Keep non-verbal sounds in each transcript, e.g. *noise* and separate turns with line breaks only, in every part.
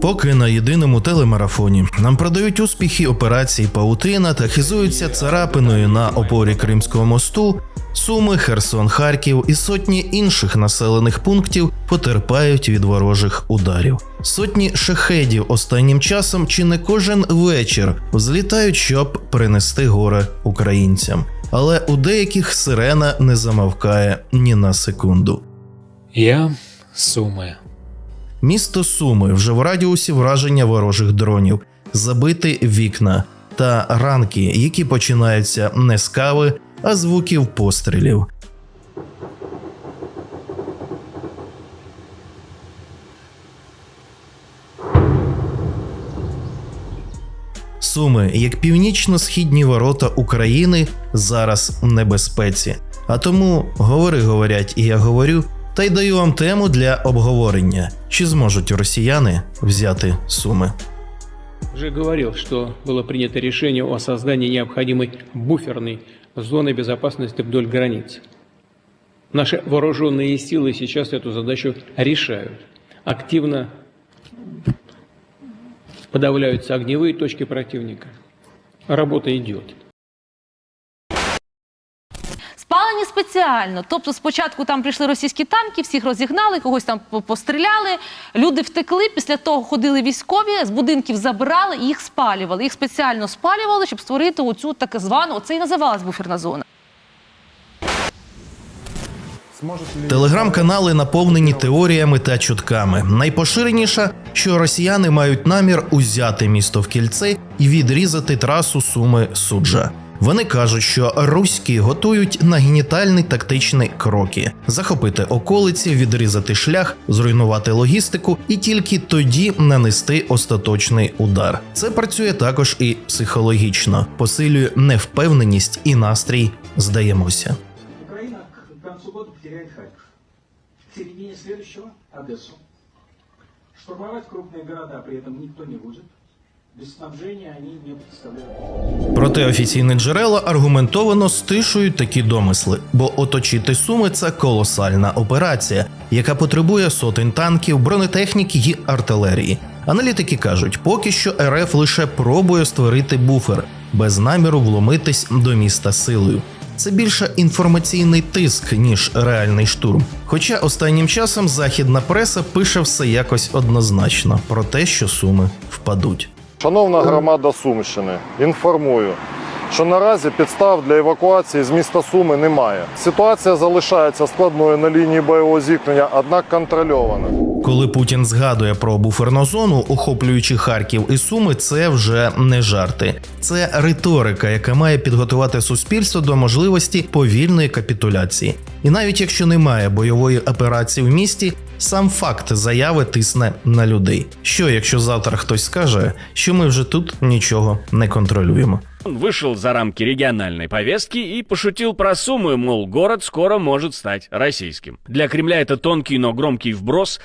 Поки на єдиному телемарафоні нам продають успіхи операції Паутина та хизуються царапиною на опорі Кримського мосту, Суми, Херсон, Харків і сотні інших населених пунктів потерпають від ворожих ударів. Сотні шахедів останнім часом чи не кожен вечір взлітають, щоб принести горе українцям. Але у деяких сирена не замовкає ні на секунду.
Я Суми.
Місто Суми вже в радіусі враження ворожих дронів, забити вікна та ранки, які починаються не з кави, а звуків пострілів. Суми, як північно-східні ворота України, зараз в небезпеці. А тому говори, говорять, і я говорю, та й даю вам тему для обговорення: чи зможуть росіяни взяти суми?
Уже говорил, что было принято решение о создании необходимой буферной зоны безопасности вдоль границ. Наши вооруженные силы сейчас эту задачу решают. Активно подавляются огневые точки противника. Работа идет.
Спалені спеціально. Тобто спочатку там прийшли російські танки, всіх розігнали, когось там постріляли. Люди втекли. Після того ходили військові, з будинків забирали і їх спалювали. Їх спеціально спалювали, щоб створити оцю так звану, оце і називалась буферна зона.
Телеграм-канали наповнені теоріями та чутками. Найпоширеніша, що росіяни мають намір узяти місто в кільце і відрізати трасу Суми суджа. Вони кажуть, що руські готують нагнітальні тактичні кроки: захопити околиці, відрізати шлях, зруйнувати логістику і тільки тоді нанести остаточний удар. Це працює також і психологічно, посилює невпевненість і настрій. Здаємося.
Потеряет Харьков. К середине следующего – Одессу. Штурмовать крупные города при этом никто не будет. Без снабжения они не представляют.
Проте офіційні джерела аргументовано стишують такі домисли, бо оточити суми це колосальна операція, яка потребує сотень танків, бронетехніки і артилерії. Аналітики кажуть, поки що РФ лише пробує створити буфер без наміру вломитись до міста силою. Це більше інформаційний тиск, ніж реальний штурм. Хоча останнім часом західна преса пише все якось однозначно про те, що суми впадуть.
Шановна громада Сумщини, інформую, що наразі підстав для евакуації з міста Суми немає. Ситуація залишається складною на лінії бойового зіткнення, однак контрольована.
Коли Путін згадує про буферну зону, охоплюючи Харків і Суми, це вже не жарти. Це риторика, яка має підготувати суспільство до можливості повільної капітуляції. І навіть якщо немає бойової операції в місті, сам факт заяви тисне на людей. Що якщо завтра хтось скаже, що ми вже тут нічого не контролюємо?
Он вышел за рамки региональной повестки и пошутил про суммы, мол, город скоро может стать российским. Для Кремля это тонкий, но громкий вброс,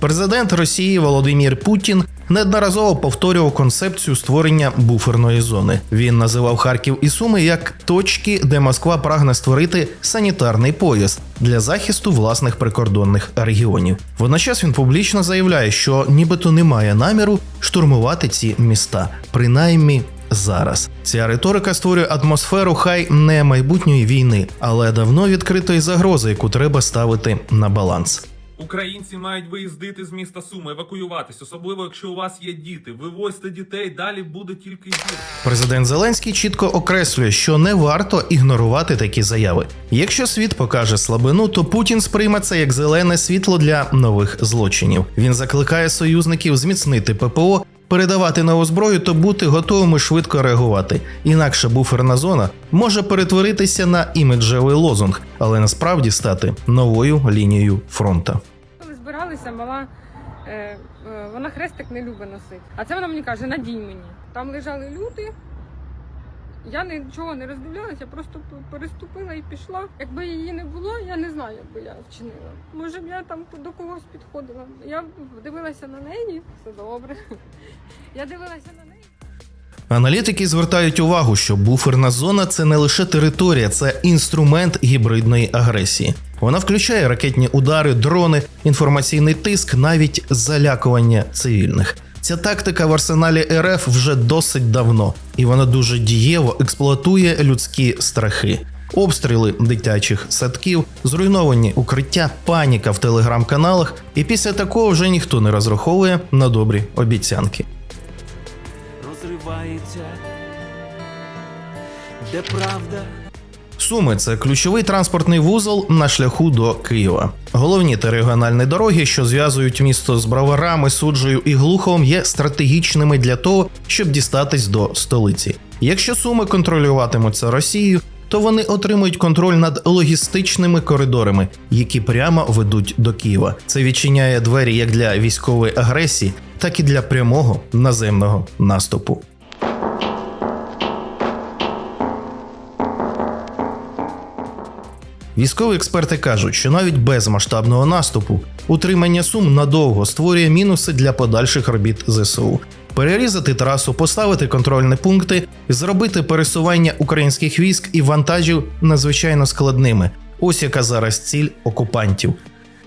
Президент Росії Володимир Путін неодноразово повторював концепцію створення буферної зони. Він називав Харків і Суми як точки, де Москва прагне створити санітарний пояс для захисту власних прикордонних регіонів. Водночас він публічно заявляє, що нібито немає наміру штурмувати ці міста, принаймні. Зараз ця риторика створює атмосферу хай не майбутньої війни, але давно відкритої загрози, яку треба ставити на баланс.
Українці мають виїздити з міста Суми, евакуюватись, особливо якщо у вас є діти. Вивозьте дітей, далі буде тільки гірше.
Президент Зеленський чітко окреслює, що не варто ігнорувати такі заяви. Якщо світ покаже слабину, то Путін сприйме це як зелене світло для нових злочинів. Він закликає союзників зміцнити ППО, передавати нову зброю та бути готовими швидко реагувати. Інакше буферна зона може перетворитися на іміджевий лозунг, але насправді стати новою лінією фронту.
Коли збиралися, мала е, е, вона хрестик не любить носити. А це вона мені каже, надій мені. Там лежали люди. Я нічого не роздивлялася, просто переступила і пішла. Якби її не було, я не знаю, як би я вчинила. Може б я там до когось підходила. Я дивилася на неї, все добре. *laughs* Я дивилася на неї.
Аналітики звертають увагу, що буферна зона це не лише територія, це інструмент гібридної агресії. Вона включає ракетні удари, дрони, інформаційний тиск, навіть залякування цивільних. Ця тактика в арсеналі РФ вже досить давно, і вона дуже дієво експлуатує людські страхи. Обстріли дитячих садків, зруйновані укриття, паніка в телеграм-каналах, і після такого вже ніхто не розраховує на добрі обіцянки.
розривається, де правда.
Суми це ключовий транспортний вузол на шляху до Києва. Головні та регіональні дороги, що зв'язують місто з броварами, суджею і глуховом, є стратегічними для того, щоб дістатись до столиці. Якщо суми контролюватимуться Росією, то вони отримують контроль над логістичними коридорами, які прямо ведуть до Києва. Це відчиняє двері як для військової агресії, так і для прямого наземного наступу. Військові експерти кажуть, що навіть без масштабного наступу утримання сум надовго створює мінуси для подальших робіт ЗСУ. Перерізати трасу, поставити контрольні пункти, зробити пересування українських військ і вантажів надзвичайно складними. Ось яка зараз ціль окупантів.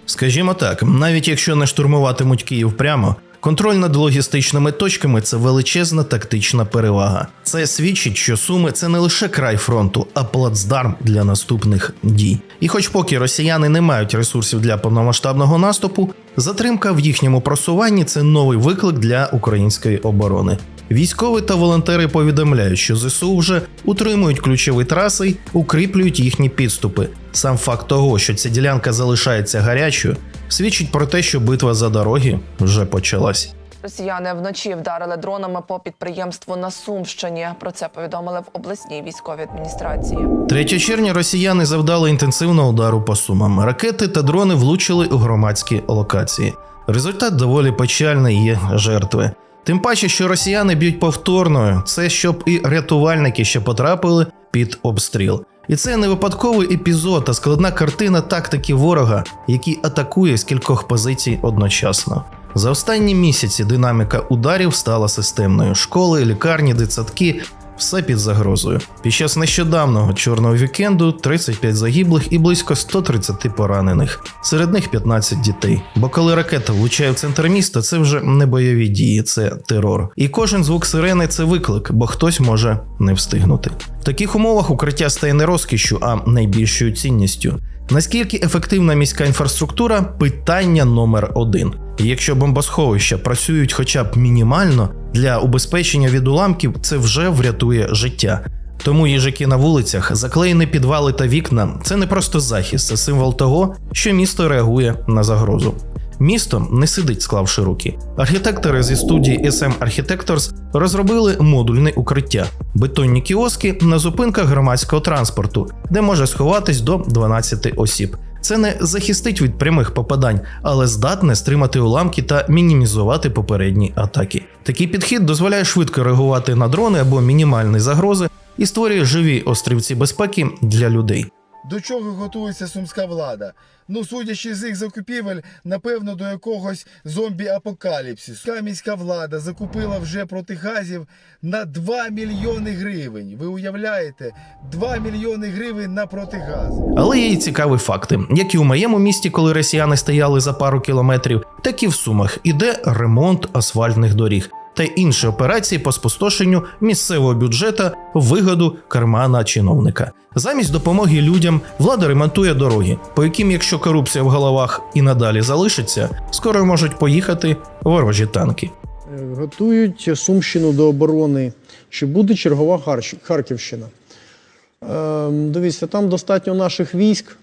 Скажімо так, навіть якщо не штурмуватимуть Київ прямо, контроль над логістичними точками це величезна тактична перевага. Це свідчить, що Суми це не лише край фронту, а плацдарм для наступних дій. І хоч поки росіяни не мають ресурсів для повномасштабного наступу, затримка в їхньому просуванні це новий виклик для української оборони. Військові та волонтери повідомляють, що ЗСУ вже утримують ключові траси укріплюють їхні підступи. Сам факт того, що ця ділянка залишається гарячою, свідчить про те, що битва за дороги вже почалась.
Росіяни вночі вдарили дронами по підприємству на Сумщині. Про це повідомили в обласній військовій адміністрації.
3 червня росіяни завдали інтенсивного удару по сумам. Ракети та дрони влучили у громадські локації. Результат доволі печальний є жертви. Тим паче, що росіяни б'ють повторною, це щоб і рятувальники ще потрапили під обстріл. І це не випадковий епізод, а складна картина тактики ворога, який атакує з кількох позицій одночасно. За останні місяці динаміка ударів стала системною. Школи, лікарні, дитсадки все під загрозою. Під час нещодавнього чорного вікенду 35 загиблих і близько 130 поранених. Серед них 15 дітей. Бо коли ракета влучає в центр міста, це вже не бойові дії, це терор. І кожен звук сирени це виклик, бо хтось може не встигнути. В таких умовах укриття стає не розкішю, а найбільшою цінністю. Наскільки ефективна міська інфраструктура питання номер один. І якщо бомбосховища працюють хоча б мінімально для убезпечення від уламків, це вже врятує життя. Тому їжаки на вулицях, заклеєні підвали та вікна це не просто захист, це символ того, що місто реагує на загрозу. Місто не сидить, склавши руки. Архітектори зі студії SM Architectors розробили модульне укриття, бетонні кіоски на зупинках громадського транспорту, де може сховатись до 12 осіб. Це не захистить від прямих попадань, але здатне стримати уламки та мінімізувати попередні атаки. Такий підхід дозволяє швидко реагувати на дрони або мінімальні загрози і створює живі острівці безпеки для людей.
До чого готується сумська влада? Ну, судячи з їх закупівель, напевно, до якогось зомбі-апокаліпсису. Сумська міська влада закупила вже протигазів на 2 мільйони гривень. Ви уявляєте? 2 мільйони гривень на протигаз.
Але є й цікаві факти, як і у моєму місті, коли росіяни стояли за пару кілометрів, так і в Сумах іде ремонт асфальтних доріг та інші операції по спустошенню місцевого бюджета в вигоду кармана чиновника. Замість допомоги людям влада ремонтує дороги, по яким, якщо корупція в головах і надалі залишиться, скоро можуть поїхати ворожі танки.
Готують Сумщину до оборони. Чи буде чергова Харківщина? Е, Дивіться, там достатньо наших військ.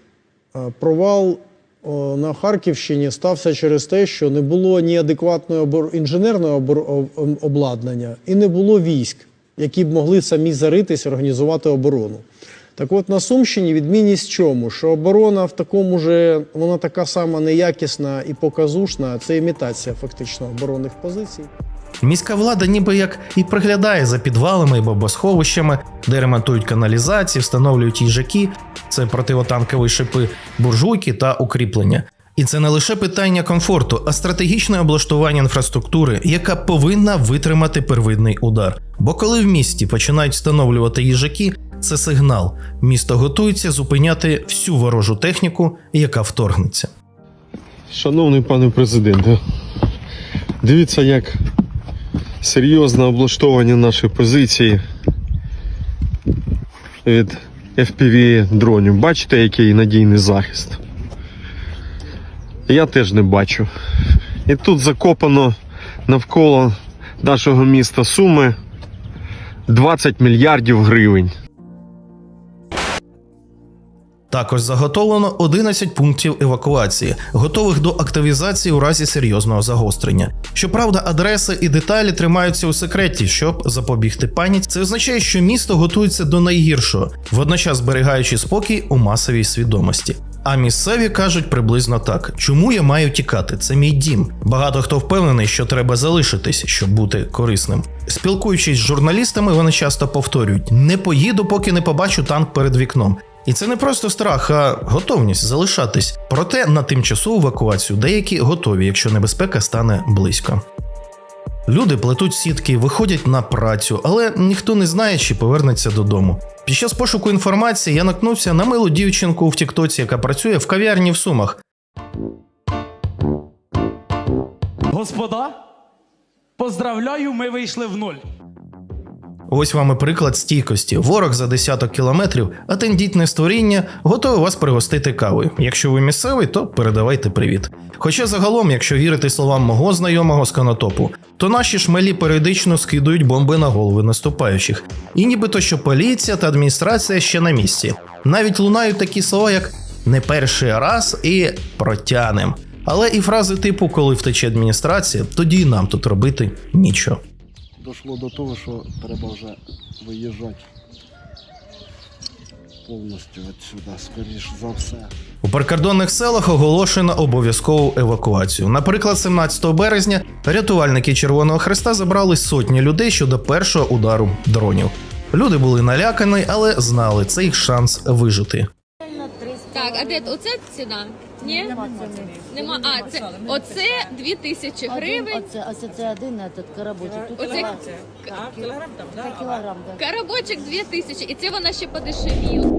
Е, Провал на Харківщині стався через те, що не було ні адекватної інженерного обладнання і не було військ, які б могли самі заритись, організувати оборону. Так от на Сумщині відмінність в чому? Що оборона в такому же, вона така сама неякісна і показушна, це імітація фактично оборонних позицій.
Міська влада ніби як і приглядає за підвалами і бомбосховищами, де ремонтують каналізації, встановлюють їжаки, це противотанкові шипи, буржуйки та укріплення. І це не лише питання комфорту, а стратегічне облаштування інфраструктури, яка повинна витримати первинний удар. Бо коли в місті починають встановлювати їжаки, це сигнал. Місто готується зупиняти всю ворожу техніку, яка вторгнеться.
Шановний пане президенте, дивіться, як серйозно облаштовані наші позиції від FPV дронів. Бачите, який надійний захист? Я теж не бачу. І тут закопано навколо нашого міста Суми 20 мільярдів гривень.
Також заготовлено 11 пунктів евакуації, готових до активізації у разі серйозного загострення. Щоправда, адреси і деталі тримаються у секреті, щоб запобігти паніці. Це означає, що місто готується до найгіршого, водночас зберігаючи спокій у масовій свідомості. А місцеві кажуть приблизно так: чому я маю тікати? Це мій дім. Багато хто впевнений, що треба залишитись, щоб бути корисним. Спілкуючись з журналістами, вони часто повторюють: не поїду, поки не побачу танк перед вікном. І це не просто страх, а готовність залишатись. Проте на тимчасову евакуацію деякі готові, якщо небезпека стане близько. Люди плетуть сітки, виходять на працю, але ніхто не знає, чи повернеться додому. Під час пошуку інформації я наткнувся на милу дівчинку в Тіктоці, яка працює в кав'ярні в Сумах.
Господа, поздравляю, ми вийшли в нуль.
Ось вам і приклад стійкості. Ворог за десяток кілометрів, а тендітне створіння готове вас пригостити кавою. Якщо ви місцевий, то передавайте привіт. Хоча загалом, якщо вірити словам мого знайомого з канотопу, то наші шмелі періодично скидують бомби на голови наступаючих. І нібито що поліція та адміністрація ще на місці. Навіть лунають такі слова, як не перший раз і протянем. Але і фрази типу, коли втече адміністрація, тоді й нам тут робити нічого.
Дошло до того, що треба вже виїжджати повністю відсюди, скоріш за все.
У прикордонних селах оголошено обов'язкову евакуацію. Наприклад, 17 березня рятувальники Червоного Хреста забрали сотні людей щодо першого удару дронів. Люди були налякані, але знали це їх шанс вижити.
Так, а де оце ціна? Ні? Нема. А, це оце 2000 гривень.
Оце, оце це один этот коробочок. Тут
Оце
кілограм, кілограм, да.
коробочок 2000, і це вона ще подешевіла.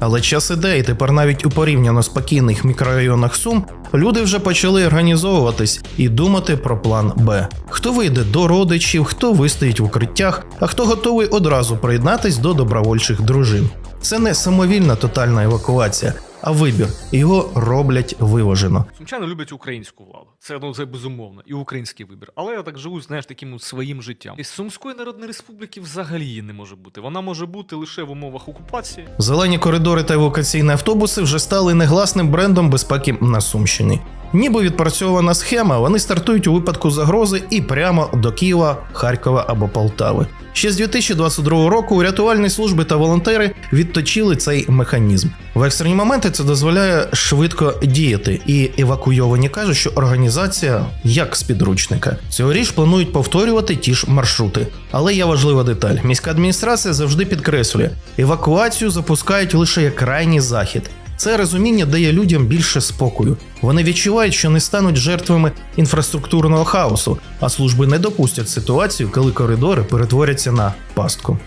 Але час іде, і тепер навіть у порівняно спокійних мікрорайонах Сум люди вже почали організовуватись і думати про план Б. Хто вийде до родичів, хто вистоїть в укриттях, а хто готовий одразу приєднатись до добровольчих дружин. Це не самовільна тотальна евакуація, а вибір. Його роблять виважено.
Сумчани люблять українську владу. Це ну це безумовно, і український вибір. Але я так живу, знаєш, таким от своїм життям. Із Сумської народної республіки взагалі її не може бути. Вона може бути лише в умовах окупації.
Зелені коридори та евакуаційні автобуси вже стали негласним брендом безпеки на Сумщині. Ніби відпрацьована схема, вони стартують у випадку загрози і прямо до Києва, Харкова або Полтави. Ще з 2022 року рятувальні служби та волонтери відточили цей механізм. В екстрені моменти це дозволяє швидко діяти, і евакуйовані кажуть, що організація як з підручника. Цьогоріч планують повторювати ті ж маршрути. Але є важлива деталь: міська адміністрація завжди підкреслює, евакуацію запускають лише як крайній захід. Це розуміння дає людям більше спокою. Вони відчувають, що не стануть жертвами інфраструктурного хаосу, а служби не допустять ситуацію, коли коридори перетворяться на пастку.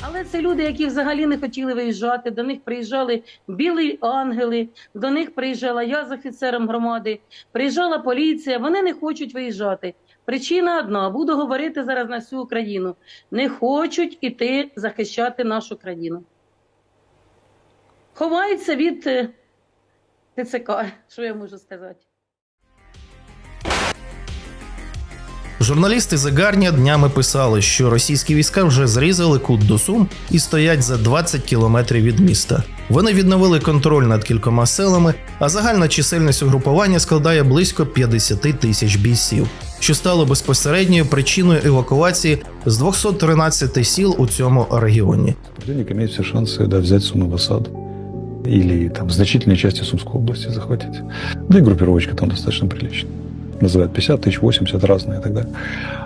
Але це люди, які взагалі не хотіли виїжджати. До них приїжджали білі ангели, до них приїжджала я з офіцером громади, приїжджала поліція. Вони не хочуть виїжджати. Причина одна: буду говорити зараз на всю Україну. Не хочуть іти захищати нашу країну. Ховаються від е, ТЦК. Що я можу сказати?
Журналісти The Guardian днями писали, що російські війська вже зрізали кут до Сум і стоять за 20 кілометрів від міста. Вони відновили контроль над кількома селами, а загальна чисельність угрупування складає близько 50 тисяч бійців, що стало безпосередньою причиною евакуації з 213 сіл у цьому регіоні.
Противник имеет все шансы да, взять Сумы в осаду Или там значительные части Сумской области захватить. Да и группировочка там достаточно приличная. Называют 50 тысяч, 80 разные и так далее.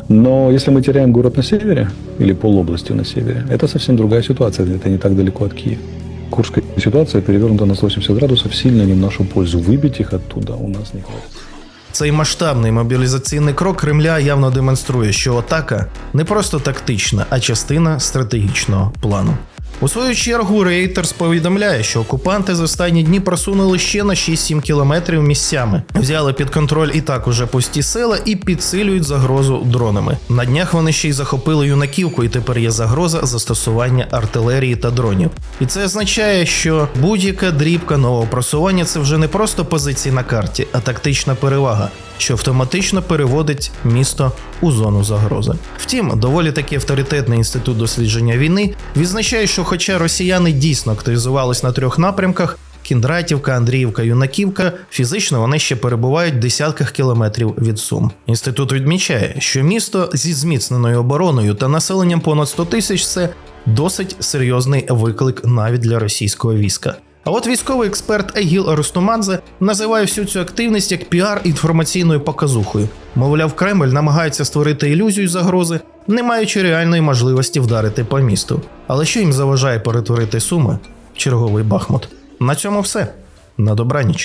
Но если мы теряем город на севере или полобласти на севере, это совсем другая ситуация, это не так далеко от Киева. Курская ситуация перевернута на 180 градусов, сильно не в нашу пользу. Выбить их оттуда у нас не хватит.
Цей масштабний мобілізаційний крок Кремля явно демонструє, що атака не просто тактична, а частина стратегічного плану. У свою чергу Reuters повідомляє, що окупанти за останні дні просунули ще на 6-7 кілометрів місцями, взяли під контроль і так уже пусті села і підсилюють загрозу дронами. На днях вони ще й захопили юнаківку, і тепер є загроза застосування артилерії та дронів. І це означає, що будь-яка дрібка нового просування це вже не просто позиції на карті, а тактична перевага, що автоматично переводить місто у зону загрози. Втім, доволі таки авторитетний інститут дослідження війни відзначає, що хоча росіяни дійсно активізувались на трьох напрямках. Кіндратівка, Андріївка, Юнаківка фізично вони ще перебувають в десятках кілометрів від Сум. Інститут відмічає, що місто зі зміцненою обороною та населенням понад 100 тисяч це досить серйозний виклик навіть для російського війська. А от військовий експерт Егіл Арустумадзе називає всю цю активність як піар інформаційною показухою. Мовляв, Кремль намагається створити ілюзію загрози, не маючи реальної можливості вдарити по місту. Але що їм заважає перетворити суми черговий Бахмут? На цьому все. На добраніч.